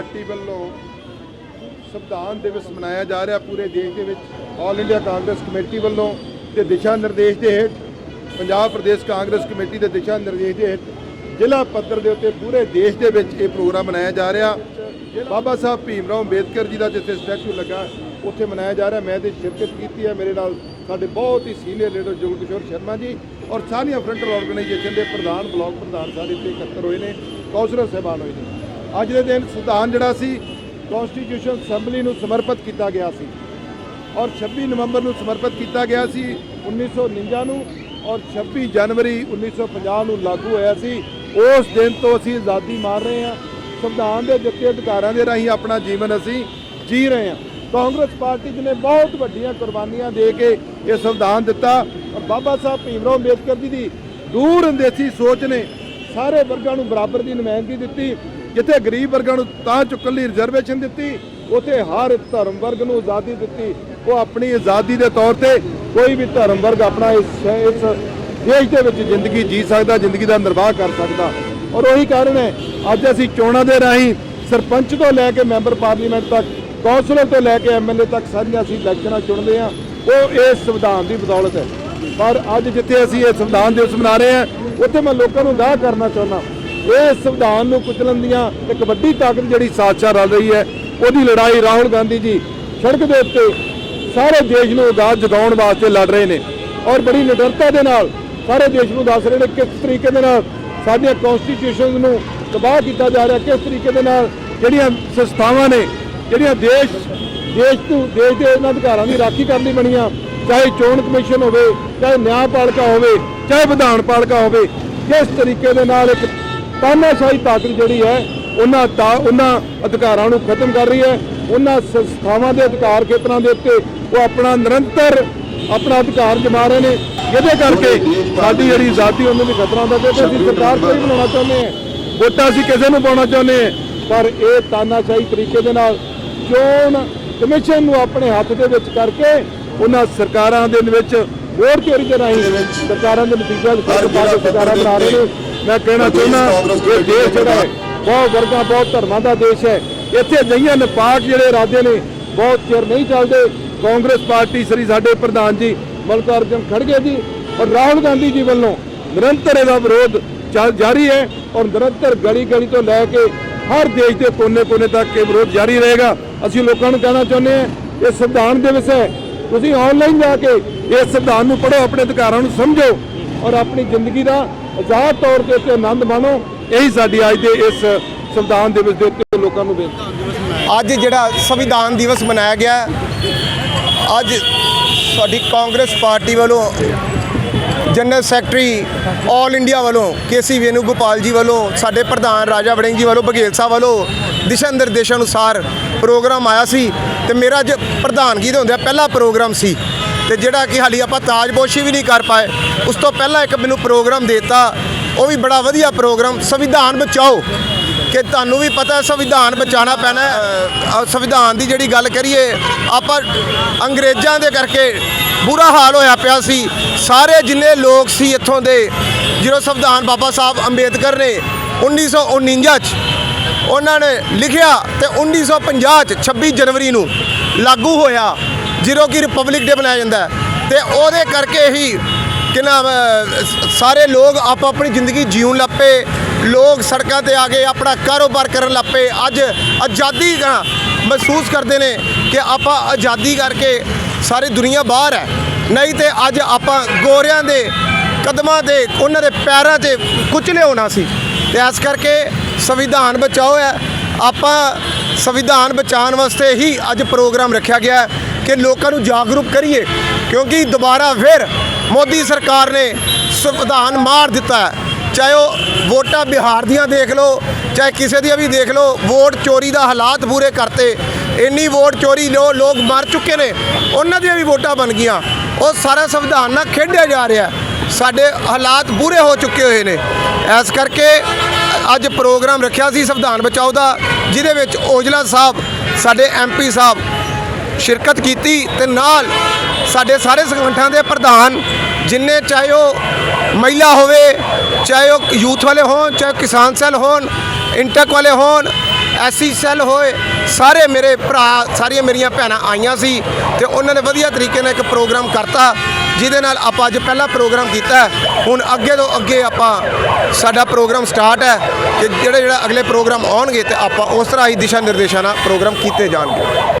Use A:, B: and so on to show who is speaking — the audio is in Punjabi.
A: ਪਾਰਟੀ ਵੱਲੋਂ ਸੰਵਿਧਾਨ ਦਿਵਸ ਮਨਾਇਆ ਜਾ ਰਿਹਾ ਪੂਰੇ ਦੇਸ਼ ਦੇ ਵਿੱਚ ਆਲ ਇੰਡੀਆ ਕਾਂਗਰਸ ਕਮੇਟੀ ਵੱਲੋਂ ਤੇ ਦਿਸ਼ਾ ਨਿਰਦੇਸ਼ ਦੇ ਹੇਠ, ਪੰਜਾਬ ਪ੍ਰਦੇਸ਼ ਕਾਂਗਰਸ ਕਮੇਟੀ ਦੇ ਦਿਸ਼ਾ ਨਿਰਦੇਸ਼ ਦੇ ਹੇਠ ਜ਼ਿਲ੍ਹਾ ਪੱਧਰ ਦੇ ਉੱਤੇ ਪੂਰੇ ਦੇਸ਼ ਦੇ ਵਿੱਚ ਇਹ ਪ੍ਰੋਗਰਾਮ ਮਨਾਇਆ ਜਾ ਰਿਹਾ। ਬਾਬਾ ਸਾਹਿਬ ਭੀਮ ਰਾਓ ਅੰਬੇਦਕਰ ਜੀ ਦਾ ਜਿੱਥੇ ਸਟੈਚੂ ਲੱਗਾ, ਉੱਥੇ ਮਨਾਇਆ ਜਾ ਰਿਹਾ। ਮੈਂ ਤੇ ਸ਼ਿਰਕਤ ਕੀਤੀ ਹੈ। ਮੇਰੇ ਨਾਲ ਸਾਡੇ ਬਹੁਤ ਹੀ ਸੀਨੀਅਰ ਲੀਡਰ ਜੁਗਲ ਕਿਸ਼ੋਰ ਸ਼ਰਮਾ ਜੀ ਔਰ ਸਾਰੀਆਂ ਫਰੰਟਲ ਆਰਗੇਨਾਈਜੇਸ਼ਨ ਦੇ ਪ੍ਰਧਾਨ, ਬਲਾਕ ਪ੍ਰਧਾਨ ਸਾਰੇ ਇੱਥੇ ਇਕੱਤਰ ਹੋਏ ਨੇ। ਕੌਂਸਲਰ ਸਾਹਿਬਾਨ ਹੋਏ ਨੇ। ਅੱਜ ਦੇ ਦਿਨ ਸੰਵਿਧਾਨ ਜਿਹੜਾ ਸੀ ਕਨਸਟੀਟਿਊਸ਼ਨ ਅਸੈਂਬਲੀ ਨੂੰ ਸਮਰਪਿਤ ਕੀਤਾ ਗਿਆ ਸੀ ਔਰ 26 ਨਵੰਬਰ ਨੂੰ ਸਮਰਪਿਤ ਕੀਤਾ ਗਿਆ ਸੀ 1949 ਨੂੰ ਔਰ 26 ਜਨਵਰੀ 1950 ਨੂੰ ਲਾਗੂ ਹੋਇਆ ਸੀ। ਉਸ ਦਿਨ ਤੋਂ ਅਸੀਂ ਆਜ਼ਾਦੀ ਮਾਰ ਰਹੇ ਹਾਂ। ਸੰਵਿਧਾਨ ਦੇ ਦਿੱਤੇ ਅਧਿਕਾਰਾਂ ਦੇ ਰਾਹੀਂ ਆਪਣਾ ਜੀਵਨ ਅਸੀਂ ਜੀ ਰਹੇ ਹਾਂ। ਕਾਂਗਰਸ ਪਾਰਟੀ ਜੀ ਨੇ ਬਹੁਤ ਵੱਡੀਆਂ ਕੁਰਬਾਨੀਆਂ ਦੇ ਕੇ ਇਹ ਸੰਵਿਧਾਨ ਦਿੱਤਾ ਔਰ ਬਾਬਾ ਸਾਹਿਬ ਭੀਮ ਰਾਓ ਅੰਬੇਦਕਰ ਜੀ ਦੀ ਦੂਰ ਅੰਦੇਸੀ ਸੋਚ ਨੇ ਸਾਰੇ ਵਰਗਾਂ ਨੂੰ ਬਰਾਬਰ ਦੀ ਨੁਮਾਇੰਦਗੀ ਦਿੱਤੀ। ਜਿੱਥੇ ਗਰੀਬ ਵਰਗਾਂ ਨੂੰ ਤਾਂ ਚੁੱਕਣ ਲਈ ਰਿਜ਼ਰਵੇਸ਼ਨ ਦਿੱਤੀ, ਉਥੇ ਹਰ ਧਰਮ ਵਰਗ ਨੂੰ ਆਜ਼ਾਦੀ ਦਿੱਤੀ। ਉਹ ਆਪਣੀ ਆਜ਼ਾਦੀ ਦੇ ਤੌਰ ਤੇ ਕੋਈ ਵੀ ਧਰਮ ਵਰਗ ਆਪਣਾ ਇਸ ਇਸ ਦੇਸ਼ ਦੇ ਵਿੱਚ ਜ਼ਿੰਦਗੀ ਜੀ ਸਕਦਾ, ਜ਼ਿੰਦਗੀ ਦਾ ਨਿਰਵਾਹ ਕਰ ਸਕਦਾ। ਔਰ ਉਹੀ ਕਾਰਨ ਹੈ, ਅੱਜ ਅਸੀਂ ਚੋਣਾਂ ਦੇ ਰਾਹੀਂ ਸਰਪੰਚ ਤੋਂ ਲੈ ਕੇ ਮੈਂਬਰ ਪਾਰਲੀਮੈਂਟ ਤੱਕ, ਕੌਂਸਲਰ ਤੋਂ ਲੈ ਕੇ ਐਮਐਲਏ ਤੱਕ ਸਾਰੀਆਂ ਅਸੀਂ ਇਲੈਕਸ਼ਨਾਂ ਚੁਣਦੇ ਹਾਂ। ਉਹ ਇਸ ਸੰਵਿਧਾਨ ਦੀ ਬਦੌਲਤ ਹੈ। ਪਰ ਅੱਜ ਜਿੱਥੇ ਅਸੀਂ ਇਹ ਸੰਵਿਧਾਨ ਦਿਵਸ ਮਨਾ ਰਹੇ ਹਾਂ, ਉੱਥੇ ਮੈਂ ਲੋਕਾਂ ਨੂੰ ਦਾਅ ਕਰਨਾ ਚਾਹੁੰਦਾ ਇਹ ਸੰਵਿਧਾਨ ਨੂੰ ਕੁਚਲਣ ਦੀਆਂ ਇੱਕ ਵੱਡੀ ਤਾਕਤ ਜਿਹੜੀ ਸਾਜ਼ਸ਼ਾਂ ਰਲ ਰਹੀ ਹੈ, ਉਹਦੀ ਲੜਾਈ ਰਾਹੁਲ ਗਾਂਧੀ ਜੀ ਸੜਕ ਦੇ ਉੱਤੇ ਸਾਰੇ ਦੇਸ਼ ਨੂੰ ਆਜ਼ਾਦ ਜਗਾਉਣ ਵਾਸਤੇ ਲੜ ਰਹੇ ਨੇ ਔਰ ਬੜੀ ਨਿਡਰਤਾ ਦੇ ਨਾਲ ਸਾਰੇ ਦੇਸ਼ ਨੂੰ ਦੱਸ ਰਹੇ ਨੇ ਕਿਸ ਤਰੀਕੇ ਦੇ ਨਾਲ ਸਾਡੀਆਂ ਕਨਸਟੀਟਿਊਸ਼ਨਸ ਨੂੰ ਤਬਾਹ ਕੀਤਾ ਜਾ ਰਿਹਾ, ਕਿਸ ਤਰੀਕੇ ਦੇ ਨਾਲ ਜਿਹੜੀਆਂ ਸੰਸਥਾਵਾਂ ਨੇ, ਜਿਹੜੀਆਂ ਦੇਸ਼ ਦੇਸ਼ ਤੋਂ ਦੇਸ਼ ਦੇ ਇਹਨਾਂ ਅਧਿਕਾਰਾਂ ਦੀ ਰਾਖੀ ਕਰਨ ਲਈ ਬਣੀਆਂ, ਚਾਹੇ ਚੋਣ ਕਮਿਸ਼ਨ ਹੋਵੇ, ਚਾਹੇ ਨਿਆਂ ਪਾਲਿਕਾ ਹੋਵੇ, ਚਾਹੇ ਵਿਧਾਨ ਪਾਲਿਕਾ ਹੋਵੇ, ਕਿਸ ਤਰੀਕੇ ਦੇ ਨਾਲ ਇੱਕ ਤਾਨਾਸ਼ਾਹੀ ਤਾਕਤ ਜਿਹੜੀ ਹੈ ਉਹਨਾਂ ਤਾਂ ਉਹਨਾਂ ਅਧਿਕਾਰਾਂ ਨੂੰ ਖਤਮ ਕਰ ਰਹੀ ਹੈ। ਉਹਨਾਂ ਸੰਸਥਾਵਾਂ ਦੇ ਅਧਿਕਾਰ ਖੇਤਰਾਂ ਦੇ ਉੱਤੇ ਉਹ ਆਪਣਾ ਨਿਰੰਤਰ ਆਪਣਾ ਅਧਿਕਾਰ ਜਮਾ ਰਹੇ ਨੇ। ਜਿਹਦੇ ਕਰਕੇ ਸਾਡੀ ਜਿਹੜੀ ਆਜ਼ਾਦੀ ਉਹਨਾਂ ਦੀ ਖਤਰਾ ਹੁੰਦਾ ਤੇ ਅਸੀਂ ਸਰਕਾਰ ਕੋਈ ਬਣਾਉਣਾ ਚਾਹੁੰਦੇ ਹਾਂ। ਵੋਟਾਂ ਅਸੀਂ ਕਿਸੇ ਨੂੰ ਪਾਉਣਾ ਚਾਹੁੰਦੇ ਹਾਂ। ਪਰ ਇਹ ਤਾਨਾਸ਼ਾਹੀ ਤਰੀਕੇ ਦੇ ਨਾਲ ਚੋਣ ਕਮਿਸ਼ਨ ਨੂੰ ਆਪਣੇ ਹੱਥ ਦੇ ਵਿੱਚ ਕਰਕੇ ਉਹਨਾਂ ਸਰਕਾਰਾਂ ਦੇ ਵਿੱਚ ਵੋਟ ਚੋਰੀ ਦੇ ਰਾਹੀਂ ਸਰਕਾਰਾਂ ਦੇ ਨਤੀਜਾ ਦੇ ਫ਼ਰਕ ਪਾ ਕੇ ਸਰਕਾਰਾਂ ਬਣਾ ਰਹੇ ਨੇ। ਮੈਂ ਕਹਿਣਾ ਚਾਹੁੰਦਾ ਇਹ ਦੇਸ਼ ਜਿਹੜਾ ਹੈ ਬਹੁਤ ਵਰਗਾਂ ਬਹੁਤ ਧਰਮਾਂ ਦਾ ਦੇਸ਼ ਹੈ। ਇੱਥੇ ਅਜਿਹੀਆਂ ਨਿਪਾਕ ਜਿਹੜੇ ਇਰਾਦੇ ਨੇ ਬਹੁਤ ਚਿਰ ਨਹੀਂ ਚੱਲਦੇ। ਕਾਂਗਰਸ ਪਾਰਟੀ ਸ੍ਰੀ ਸਾਡੇ ਪ੍ਰਧਾਨ ਜੀ ਮਲਕਾਰਜਨ ਖੜਗੇ ਜੀ ਔਰ ਰਾਹੁਲ ਗਾਂਧੀ ਜੀ ਵੱਲੋਂ ਨਿਰੰਤਰ ਇਹਦਾ ਵਿਰੋਧ ਚੱਲ ਜਾਰੀ ਹੈ ਔਰ ਨਿਰੰਤਰ ਗਲੀ ਗਲੀ ਤੋਂ ਲੈ ਕੇ ਹਰ ਦੇਸ਼ ਦੇ ਕੋਨੇ-ਕੋਨੇ ਤੱਕ ਇਹ ਵਿਰੋਧ ਜਾਰੀ ਰਹੇਗਾ। ਅਸੀਂ ਲੋਕਾਂ ਨੂੰ ਕਹਿਣਾ ਚਾਹੁੰਦੇ ਹਾਂ ਇਹ ਸੰਵਿਧਾਨ ਦਿਵਸ ਹੈ। ਤੁਸੀਂ ਆਨਲਾਈਨ ਜਾ ਕੇ ਇਸ ਸੰਵਿਧਾਨ ਨੂੰ ਪੜ੍ਹੋ ਆਪਣੇ ਅਧਿਕਾਰਾਂ ਨੂੰ ਸਮਝੋ ਔਰ ਆਪਣੀ ਜ਼ਿੰਦਗੀ ਦਾ ਆਜ਼ਾਦ ਤੌਰ ਤੇ ਉੱਤੇ ਆਨੰਦ ਮਾਣੋ। ਇਹੀ ਸਾਡੀ ਅੱਜ ਦੇ ਇਸ ਸੰਵਿਧਾਨ ਦਿਵਸ ਦੇ ਉੱਤੇ ਲੋਕਾਂ ਨੂੰ ਬੇਨਤੀ।
B: ਅੱਜ ਜਿਹੜਾ ਸੰਵਿਧਾਨ ਦਿਵਸ ਮਨਾਇਆ ਗਿਆ, ਅੱਜ ਸਾਡੀ ਕਾਂਗਰਸ ਪਾਰਟੀ ਵੱਲੋਂ, ਜਨਰਲ ਸੈਕਟਰੀ ਆਲ ਇੰਡੀਆ ਵੱਲੋਂ, ਕੇਸੀ ਵੇਨੂ ਗੋਪਾਲ ਜੀ ਵੱਲੋਂ, ਸਾਡੇ ਪ੍ਰਧਾਨ ਰਾਜਾ ਵੜਿੰਗ ਜੀ ਵੱਲੋਂ, ਬਘੇਲ ਸਾਹਿਬ ਵੱਲੋਂ ਦਿਸ਼ਾ ਨਿਰਦੇਸ਼ਾਂ ਅਨੁਸਾਰ ਪ੍ਰੋਗਰਾਮ ਆਇਆ ਸੀ ਤੇ ਮੇਰਾ ਅੱਜ ਪ੍ਰਧਾਨਗੀ ਦੇ ਹੁੰਦਿਆਂ ਪਹਿਲਾ ਪ੍ਰੋਗਰਾਮ ਸੀ। ਤੇ ਜਿਹੜਾ ਕਿ ਹਾਲੀ ਆਪਾਂ ਤਾਜਪੋਸ਼ੀ ਵੀ ਨਹੀਂ ਕਰ ਪਾਏ, ਉਸ ਤੋਂ ਪਹਿਲਾਂ ਇੱਕ ਮੈਨੂੰ ਪ੍ਰੋਗਰਾਮ ਦਿੱਤਾ, ਉਹ ਵੀ ਬੜਾ ਵਧੀਆ ਪ੍ਰੋਗਰਾਮ, ਸੰਵਿਧਾਨ ਬਚਾਓ, ਕਿ ਤੁਹਾਨੂੰ ਵੀ ਪਤਾ ਹੈ ਸੰਵਿਧਾਨ ਬਚਾਉਣਾ ਪੈਣਾ ਸੰਵਿਧਾਨ ਦੀ ਜਿਹੜੀ ਗੱਲ ਕਰੀਏ, ਆਪਾਂ ਅੰਗਰੇਜ਼ਾਂ ਦੇ ਕਰਕੇ ਬੁਰਾ ਹਾਲ ਹੋਇਆ ਪਿਆ ਸੀ। ਸਾਰੇ ਜਿੰਨੇ ਲੋਕ ਸੀ ਇੱਥੋਂ ਦੇ ਜਦੋਂ ਸੰਵਿਧਾਨ ਬਾਬਾ ਸਾਹਿਬ ਅੰਬੇਦਕਰ ਨੇ 1949 ਚ ਉਹਨਾਂ ਨੇ ਲਿਖਿਆ ਤੇ 1950 ਚ 26 ਜਨਵਰੀ ਨੂੰ ਲਾਗੂ ਹੋਇਆ। ਜਦੋਂ ਕਿ ਰਿਪਬਲਿਕ ਡੇ ਮਨਾਇਆ ਜਾਂਦਾ ਹੈ। ਤੇ ਉਹਦੇ ਕਰਕੇ ਹੀ ਕਿ ਨਾਮ ਸਾਰੇ ਲੋਕ ਆਪ ਆਪਣੀ ਜ਼ਿੰਦਗੀ ਜਿਉਣ ਲੱਪੇ ਲੋਕ ਸੜਕਾਂ ਤੇ ਆ ਗਏ ਆਪਣਾ ਕਾਰੋਬਾਰ ਕਰਨ ਲੱਪੇ ਅੱਜ ਆਜ਼ਾਦੀ ਦਾ ਮਹਿਸੂਸ ਕਰਦੇ ਨੇ ਕਿ ਆਪਾਂ ਆਜ਼ਾਦੀ ਕਰਕੇ ਸਾਰੀ ਦੁਨੀਆ ਬਾਹਰ ਹੈ। ਨਹੀਂ ਤੇ ਅੱਜ ਆਪਾਂ ਗੋਰਿਆਂ ਦੇ ਕਦਮਾਂ ਦੇ ਉਹਨਾਂ ਦੇ ਪੈਰਾਂ 'ਤੇ ਕੁਚਲੇ ਹੋਣਾ ਸੀ। ਤੇ ਇਸ ਕਰਕੇ ਸੰਵਿਧਾਨ ਬਚਾਓ ਹੈ। ਆਪਾਂ ਸੰਵਿਧਾਨ ਬਚਾਉਣ ਵਾਸਤੇ ਹੀ ਅੱਜ ਪ੍ਰੋਗਰਾਮ ਰੱਖਿਆ ਗਿਆ ਹੈ। ਕਿ ਲੋਕਾਂ ਨੂੰ ਜਾਗਰੂਕ ਕਰੀਏ, ਕਿਉਂਕਿ ਦੁਬਾਰਾ ਫਿਰ ਮੋਦੀ ਸਰਕਾਰ ਨੇ ਸੰਵਿਧਾਨ ਮਾਰ ਦਿੱਤਾ ਹੈ। ਚਾਹੇ ਉਹ ਵੋਟਾਂ ਬਿਹਾਰ ਦੀਆਂ ਦੇਖ ਲਓ, ਚਾਹੇ ਕਿਸੇ ਦੀਆਂ ਵੀ ਦੇਖ ਲਓ, ਵੋਟ ਚੋਰੀ ਦਾ ਹਾਲਾਤ ਪੂਰੇ ਕਰਤੇ। ਇੰਨੀ ਵੋਟ ਚੋਰੀ ਲੋ, ਲੋਕ ਮਰ ਚੁੱਕੇ ਨੇ, ਉਹਨਾਂ ਦੀਆਂ ਵੀ ਵੋਟਾਂ ਬਣ ਗਈਆਂ। ਉਹ ਸਾਰਾ ਸੰਵਿਧਾਨ ਨਾਲ ਖੇਡਿਆ ਜਾ ਰਿਹਾ ਸਾਡੇ ਹਾਲਾਤ ਬੁਰੇ ਹੋ ਚੁੱਕੇ ਹੋਏ ਨੇ। ਇਸ ਕਰਕੇ ਅੱਜ ਪ੍ਰੋਗਰਾਮ ਰੱਖਿਆ ਸੀ ਸੰਵਿਧਾਨ ਬਚਾਓ ਦਾ, ਜਿਹਦੇ ਵਿੱਚ ਔਜਲਾ ਸਾਹਿਬ, ਸਾਡੇ ਐਮਪੀ ਸਾਹਿਬ ਸ਼ਿਰਕਤ ਕੀਤੀ ਤੇ ਨਾਲ ਸਾਡੇ ਸਾਰੇ ਸੰਗਠਨਾਂ ਦੇ ਪ੍ਰਧਾਨ ਜਿੰਨੇ ਚਾਹੇ ਉਹ ਮਹਿਲਾ ਹੋਵੇ, ਚਾਹੇ ਉਹ ਯੂਥ ਵਾਲੇ ਹੋਣ, ਚਾਹੇ ਕਿਸਾਨ ਸੈੱਲ ਹੋਣ, ਇੰਟਕ ਵਾਲੇ ਹੋਣ ਐਸੀ ਸੈੱਲ ਹੋਏ, ਸਾਰੇ ਮੇਰੇ ਭਰਾ, ਸਾਰੀਆਂ ਮੇਰੀਆਂ ਭੈਣਾਂ ਆਈਆਂ ਸੀ ਤੇ ਉਹਨਾਂ ਨੇ ਵਧੀਆ ਤਰੀਕੇ ਨਾਲ ਇੱਕ ਪ੍ਰੋਗਰਾਮ ਕਰਤਾ, ਜਿਹਦੇ ਨਾਲ ਆਪਾਂ ਅੱਜ ਪਹਿਲਾ ਪ੍ਰੋਗਰਾਮ ਕੀਤਾ ਹੁਣ ਅੱਗੇ ਤੋਂ ਅੱਗੇ ਆਪਾਂ ਸਾਡਾ ਪ੍ਰੋਗਰਾਮ ਸਟਾਰਟ ਹੈ ਕਿ ਜਿਹੜੇ ਜਿਹੜਾ ਅਗਲੇ ਪ੍ਰੋਗਰਾਮ ਆਉਣਗੇ ਤੇ ਆਪਾਂ ਉਸ ਤਰ੍ਹਾਂ ਹੀ ਦਿਸ਼ਾ ਨਿਰਦੇਸ਼ਾਂ ਨਾਲ ਪ੍ਰੋਗਰਾਮ ਕੀਤੇ ਜਾਣਗੇ।